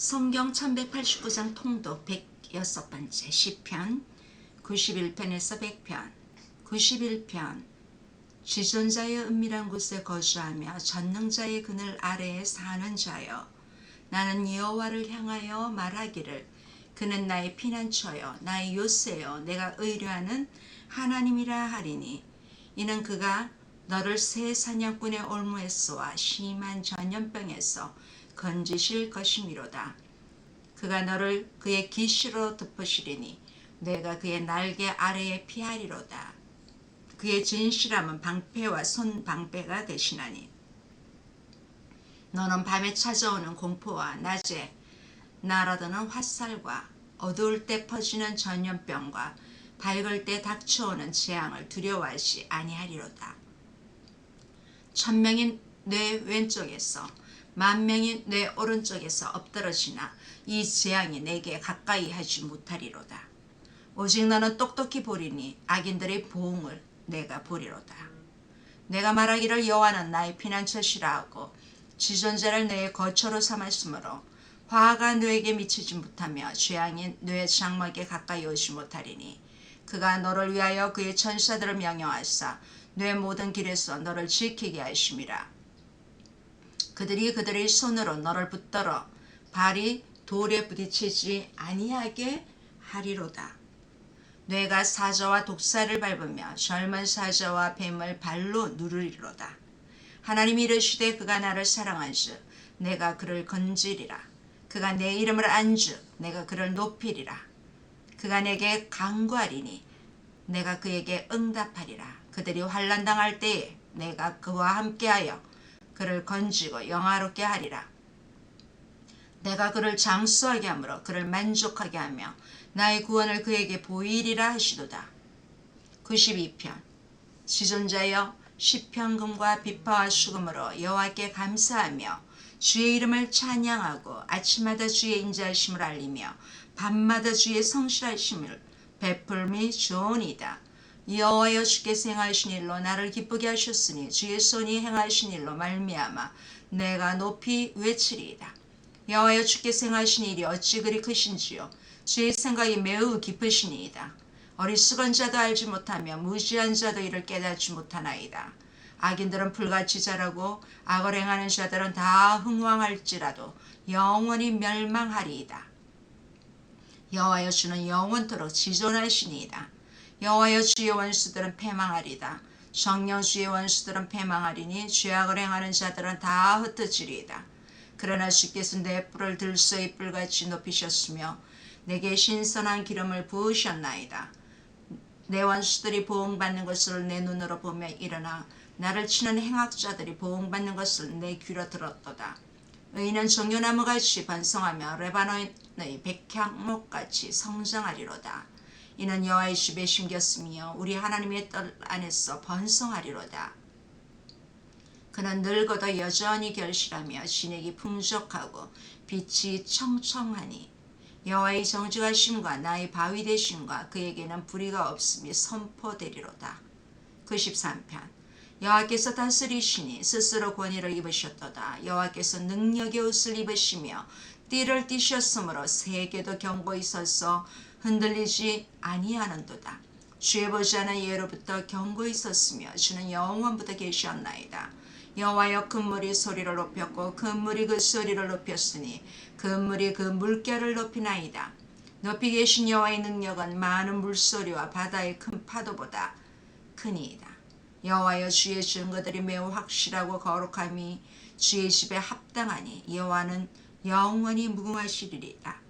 성경 1189장 통독 106번째 시편 91편에서 100편 91편. 지존자의 은밀한 곳에 거주하며 전능자의 그늘 아래에 사는 자여 나는 여호와를 향하여 말하기를 그는 나의 피난처여 나의 요새여 내가 의뢰하는 하나님이라 하리니 이는 그가 너를 새 사냥꾼의 올무에서와 심한 전염병에서 건지실 것이미로다. 그가 너를 그의 기시로 덮으시리니 내가 그의 날개 아래에 피하리로다. 그의 진실함은 방패와 손방패가 되시나니 너는 밤에 찾아오는 공포와 낮에 날아드는 화살과 어두울 때 퍼지는 전염병과 밝을 때 닥쳐오는 재앙을 두려워하지 아니하리로다. 천명이 내 왼쪽에서 만 명이 내 오른쪽에서 엎드러지나 이 재앙이 내게 가까이 하지 못하리로다. 오직 너는 똑똑히 보리니 악인들의 보응을 내가 보리로다. 내가 말하기를 여호와는 나의 피난처시라 하고 지존자를 내 거처로 삼았으므로 화가 너에게 미치지 못하며 죄악이 뇌 장막에 가까이 오지 못하리니 그가 너를 위하여 그의 천사들을 명령하사 뇌 모든 길에서 너를 지키게 하심이라. 그들이 그들의 손으로 너를 붙들어 발이 돌에 부딪히지 아니하게 하리로다. 뇌가 사자와 독사를 밟으며 젊은 사자와 뱀을 발로 누르리로다. 하나님이 이르시되 그가 나를 사랑한즉 내가 그를 건지리라. 그가 내 이름을 안즉 내가 그를 높이리라. 그가 내게 강구하리니 내가 그에게 응답하리라. 그들이 환난 당할 때에 내가 그와 함께하여 그를 건지고 영화롭게 하리라. 내가 그를 장수하게 하므로 그를 만족하게 하며 나의 구원을 그에게 보이리라 하시도다. 92편 지존자여 시편금과 비파와 수금으로 여호와께 감사하며 주의 이름을 찬양하고 아침마다 주의 인자하심을 알리며 밤마다 주의 성실하심을 베풀미 좋으니이다. 여호와여 주께서 행하신 일로 나를 기쁘게 하셨으니 주의 손이 행하신 일로 말미암아 내가 높이 외치리이다. 여호와여 주께서 행하신 일이 어찌 그리 크신지요 주의 생각이 매우 깊으시니이다. 어리석은 자도 알지 못하며 무지한 자도 이를 깨닫지 못하나이다. 악인들은 불같이 자라고 악을 행하는 자들은 다 흥왕할지라도 영원히 멸망하리이다. 여호와여 주는 영원토록 지존하시니이다. 여호와여 주의 원수들은 패망하리다. 정령 주의 원수들은 패망하리니 죄악을 행하는 자들은 다 흩어지리이다. 그러나 주께서 내 뿔을 들소의 뿔같이 높이셨으며 내게 신선한 기름을 부으셨나이다. 내 원수들이 보응받는 것을 내 눈으로 보며 일어나 나를 치는 행악자들이 보응받는 것을 내 귀로 들었도다. 의인은 종려나무같이 반성하며 레바논의 백향목같이 성장하리로다. 이는 여호와의 집에 심겼으며 우리 하나님의 뜰 안에서 번성하리로다. 그는 늙어도 여전히 결실하며 진액이 풍족하고 빛이 청청하니 여호와의 정직하심과 나의 바위 되심과 그에게는 불의가 없음이 선포되리로다. 93편 여호와께서 다스리시니 스스로 권위를 입으셨도다. 여호와께서 능력의 옷을 입으시며 띠를 띠셨으므로 세계도 경고히 서서 흔들리지 아니하는도다. 주의 보좌는 예로부터 경고히 섰으며 주는 영원부터 계셨나이다. 여호와여 그물이 소리를 높였고 그물이 그 소리를 높였으니 그물이 그 물결을 높이나이다. 높이 계신 여호와의 능력은 많은 물소리와 바다의 큰 파도보다 크니이다. 여호와여 주의 증거들이 매우 확실하고 거룩함이 주의 집에 합당하니 여호와는 영원히 무궁하시리이다.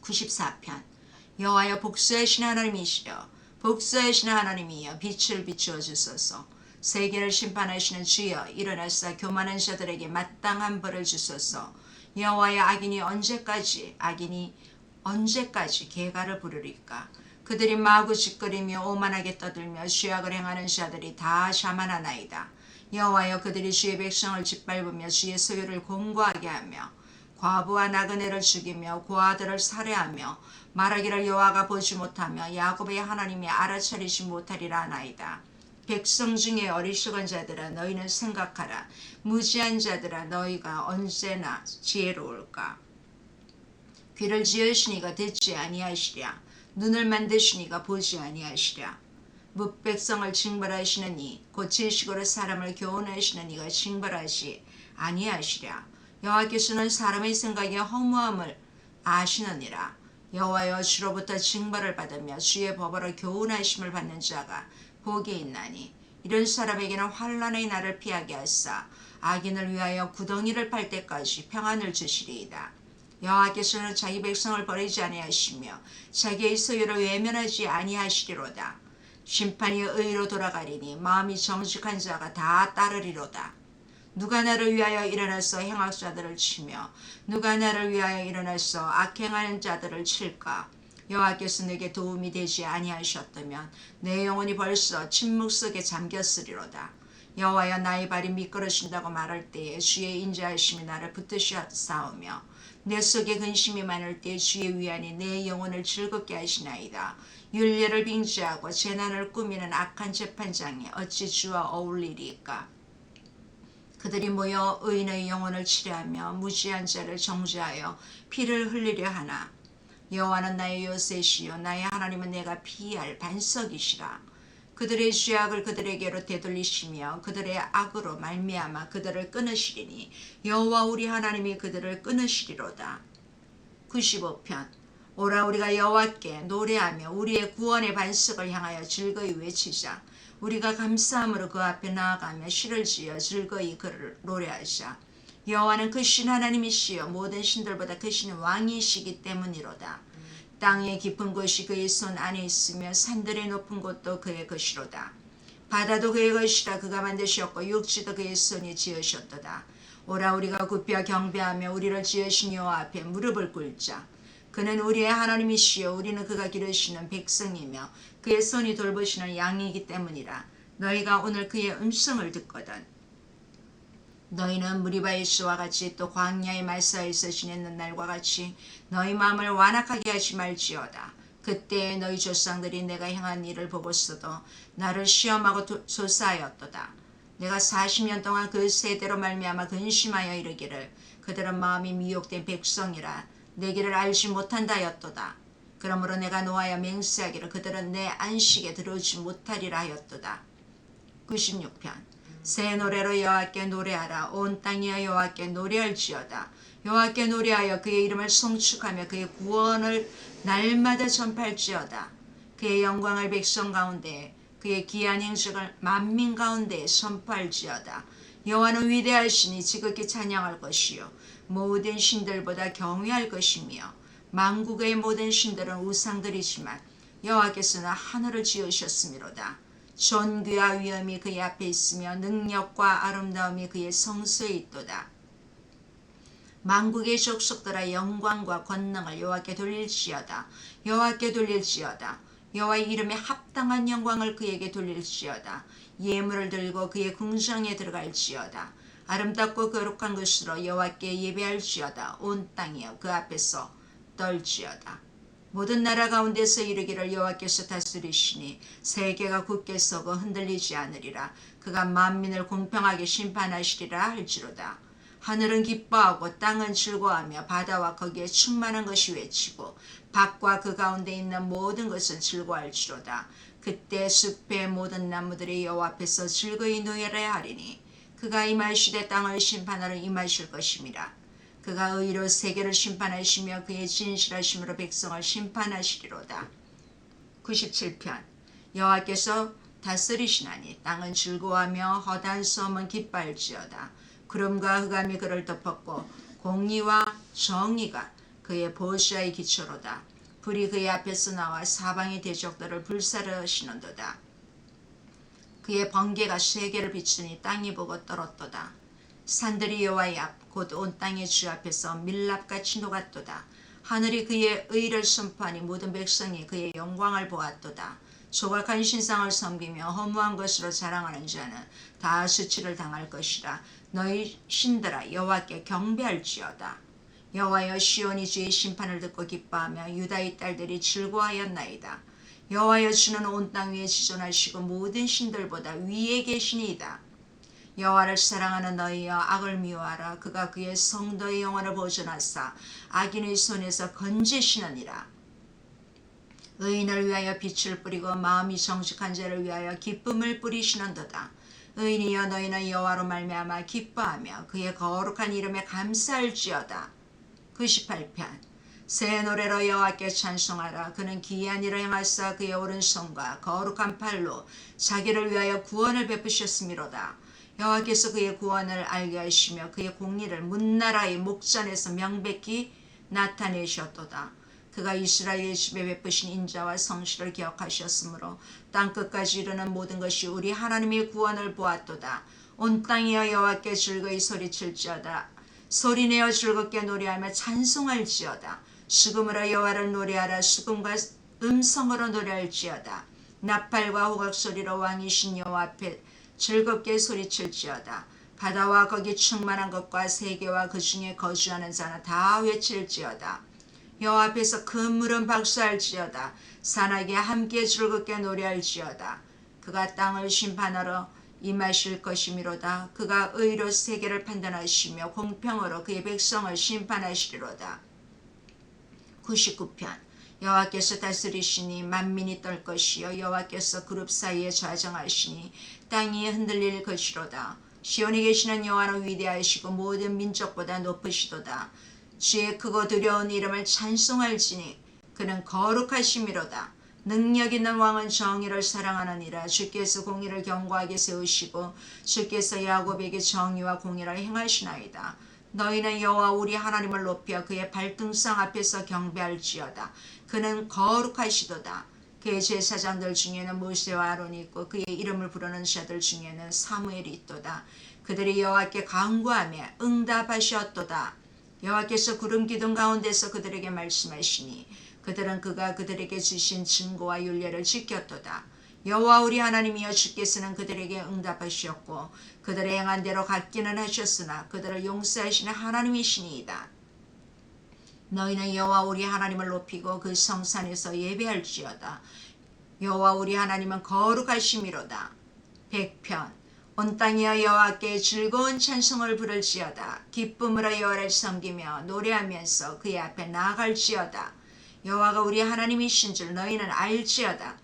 94편 여호와여 복수하신 하나님이시여. 복수하신 하나님이여 빛을 비추어 주소서. 세계를 심판하시는 주여 일어나사 교만한 자들에게 마땅한 벌을 주소서. 여호와의 악인이 언제까지 악인이 언제까지 개가를 부르리까? 그들이 마구 짓거리며 오만하게 떠들며 죄악을 행하는 자들이 다 자만하나이다. 여호와여 그들이 주의 백성을 짓밟으며 주의 소유를 공고하게 하며 과부와 나그네를 죽이며 고아들을 살해하며 말하기를 여호와가 보지 못하며 야곱의 하나님이 알아차리지 못하리라 하나이다. 백성 중에 어리석은 자들아 너희는 생각하라. 무지한 자들아 너희가 언제나 지혜로울까. 귀를 지으시니가 듣지 아니하시랴 눈을 만드시니가 보지 아니하시랴 뭇백성을 징벌하시는 이 고치시고로 사람을 교훈하시는 이가 징벌하시 아니하시랴 여호와께서는 사람의 생각의 허무함을 아시느니라 여호와여 주로부터 징벌을 받으며 주의 법으로 교훈하심을 받는 자가 복이 있나니 이런 사람에게는 환란의 날을 피하게 하사 악인을 위하여 구덩이를 팔 때까지 평안을 주시리이다. 여호와께서는 자기 백성을 버리지 아니하시며 자기의 소유를 외면하지 아니하시리로다. 심판이 의로 돌아가리니 마음이 정직한 자가 다 따르리로다. 누가 나를 위하여 일어나서 행악자들을 치며 누가 나를 위하여 일어나서 악행하는 자들을 칠까? 여호와께서 내게 도움이 되지 아니하셨다면 내 영혼이 벌써 침묵 속에 잠겼으리로다. 여호와여 나의 발이 미끄러진다고 말할 때에 주의 인자하심이 나를 붙드셨사오며 내 속에 근심이 많을 때 주의 위안이 내 영혼을 즐겁게 하시나이다. 윤례를 빙자하고 재난을 꾸미는 악한 재판장이 어찌 주와 어울리리까? 그들이 모여 의인의 영혼을 치료하며 무지한 자를 정죄하여 피를 흘리려 하나. 여호와는 나의 요새시요 나의 하나님은 내가 피할 반석이시라. 그들의 죄악을 그들에게로 되돌리시며 그들의 악으로 말미암아 그들을 끊으시리니 여호와 우리 하나님이 그들을 끊으시리로다. 95편. 오라 우리가 여호와께 노래하며 우리의 구원의 반석을 향하여 즐거이 외치자 우리가 감사함으로 그 앞에 나아가며 시를 지어 즐거이 그를 노래하자. 여호와는 그 신 하나님이시여 모든 신들보다 크신 왕이시기 때문이로다. 땅의 깊은 곳이 그의 손 안에 있으며 산들의 높은 곳도 그의 것이로다. 바다도 그의 것이라 그가 만드셨고 육지도 그의 손이 지으셨도다. 오라 우리가 굽혀 경배하며 우리를 지으신 여호와 앞에 무릎을 꿇자. 그는 우리의 하나님이시여 우리는 그가 기르시는 백성이며 그의 손이 돌보시는 양이기 때문이라 너희가 오늘 그의 음성을 듣거든. 너희는 무리바에스와 같이 또 광야의 말사에서 지냈는 날과 같이 너희 마음을 완악하게 하지 말지어다. 그때 너희 조상들이 내가 행한 일을 보고서도 나를 시험하고 조사하였도다. 내가 40년 동안 그 세대로 말미암아 근심하여 이르기를 그들은 마음이 미혹된 백성이라 내 길을 알지 못한다였도다. 그러므로 내가 노하여 맹세하기를 그들은 내 안식에 들어오지 못하리라 하였도다. 96편. 새 노래로 여호와께 노래하라. 온 땅이여 여호와께 노래할지어다. 여호와께 노래하여 그의 이름을 송축하며 그의 구원을 날마다 전팔지어다. 그의 영광을 백성 가운데 그의 기한 행적을 만민 가운데 선포할지어다. 여호와는 위대하시니 지극히 찬양할 것이요 모든 신들보다 경외할 것이며 만국의 모든 신들은 우상들이지만 여호와께서는 하늘을 지으셨음이로다. 존귀와 위엄이 그의 앞에 있으며 능력과 아름다움이 그의 성소에 있도다. 만국의 족속들아 영광과 권능을 여호와께 돌릴지어다. 여호와께 돌릴지어다. 여호와의 이름에 합당한 영광을 그에게 돌릴지어다. 예물을 들고 그의 궁정에 들어갈지어다. 아름답고 거룩한 것으로 여호와께 예배할지어다. 온 땅이여 그 앞에서 떨지어다. 모든 나라 가운데서 이르기를 여호와께서 다스리시니 세계가 굳게 서고 흔들리지 않으리라. 그가 만민을 공평하게 심판하시리라 할지로다. 하늘은 기뻐하고 땅은 즐거워하며 바다와 거기에 충만한 것이 외치고 밭과 그 가운데 있는 모든 것은 즐거워할지로다. 그때 숲의 모든 나무들이 여호와 앞에서 즐거이 노래하리니 그가 임하시되 땅을 심판하러 임하실 것임이라. 그가 의로 세계를 심판하시며 그의 진실하심으로 백성을 심판하시리로다. 97편 여호와께서 다스리시나니 땅은 즐거워하며 허단 섬은 기뻐할지어다. 구름과 흑암이 그를 덮었고 공의와 정의가 그의 보시아의 기초로다. 불이 그의 앞에서 나와 사방의 대적들을 불사르시는도다. 그의 번개가 세계를 비추니 땅이 보고 떨었도다. 산들이 여호와의 앞 곧 온 땅의 주 앞에서 밀랍같이 녹았도다. 하늘이 그의 의를 선포하니 모든 백성이 그의 영광을 보았도다. 조각한 신상을 섬기며 허무한 것으로 자랑하는 자는 다 수치를 당할 것이라. 너희 신들아 여호와께 경배할지어다. 여호와여 시온이 주의 심판을 듣고 기뻐하며 유다의 딸들이 즐거워하였나이다. 여호와여 주는 온 땅 위에 지존하시고 모든 신들보다 위에 계시니이다. 여호와를 사랑하는 너희여 악을 미워하라. 그가 그의 성도의 영혼을 보존하사 악인의 손에서 건지시느니라. 의인을 위하여 빛을 뿌리고 마음이 정직한 자를 위하여 기쁨을 뿌리시는도다. 의인이여 너희는 여호와로 말미암아 기뻐하며 그의 거룩한 이름에 감사할지어다. 98편 새 노래로 여호와께 찬송하라. 그는 기이한 일을 행하사 그의 오른손과 거룩한 팔로 자기를 위하여 구원을 베푸셨음이로다. 여호와께서 그의 구원을 알게 하시며 그의 공리를 문나라의 목전에서 명백히 나타내셨도다. 그가 이스라엘 집에 베푸신 인자와 성실을 기억하셨으므로 땅 끝까지 이르는 모든 것이 우리 하나님의 구원을 보았도다. 온 땅이여 여호와께 즐거이 소리칠지어다. 소리내어 즐겁게 노래하며 찬송할지어다 수금으로 여호와를 노래하라. 수금과 음성으로 노래할지어다. 나팔과 호각 소리로 왕이신 여호와 앞에 즐겁게 소리칠지어다. 바다와 거기 충만한 것과 세계와 그 중에 거주하는 자는 다 외칠지어다. 여호와 앞에서 큰 물은 박수할지어다. 산악에 함께 즐겁게 노래할지어다. 그가 땅을 심판하러 임하실 것이미로다. 그가 의로 세계를 판단하시며 공평으로 그의 백성을 심판하시리로다 99편. 여호와께서 다스리시니 만민이 떨 것이요 여호와께서 그룹 사이에 좌정하시니 땅이 흔들릴 것이로다. 시온에 계시는 여호와는 위대하시고 모든 민족보다 높으시도다. 주의 크고 두려운 이름을 찬송할지니 그는 거룩하심이로다. 능력 있는 왕은 정의를 사랑하느니라. 주께서 공의를 견고하게 세우시고 주께서 야곱에게 정의와 공의를 행하시나이다 너희는 여호와 우리 하나님을 높여 그의 발등상 앞에서 경배할지어다. 그는 거룩하시도다. 그의 제사장들 중에는 모세와 아론이 있고 그의 이름을 부르는 자들 중에는 사무엘이 있도다. 그들이 여호와께 간구하며 응답하셨도다. 여호와께서 구름 기둥 가운데서 그들에게 말씀하시니 그들은 그가 그들에게 주신 증거와 윤례를 지켰도다. 여호와 우리 하나님이여 주께서는 그들에게 응답하셨고 그들의 행한 대로 갚기는 하셨으나 그들을 용서하시는 하나님이시니이다. 너희는 여호와 우리 하나님을 높이고 그 성산에서 예배할지어다. 여호와 우리 하나님은 거룩하심이로다. 백편 온 땅이여 여호와께 즐거운 찬송을 부를지어다. 기쁨으로 여호와를 섬기며 노래하면서 그의 앞에 나아갈지어다. 여호와가 우리 하나님이신 줄 너희는 알지어다.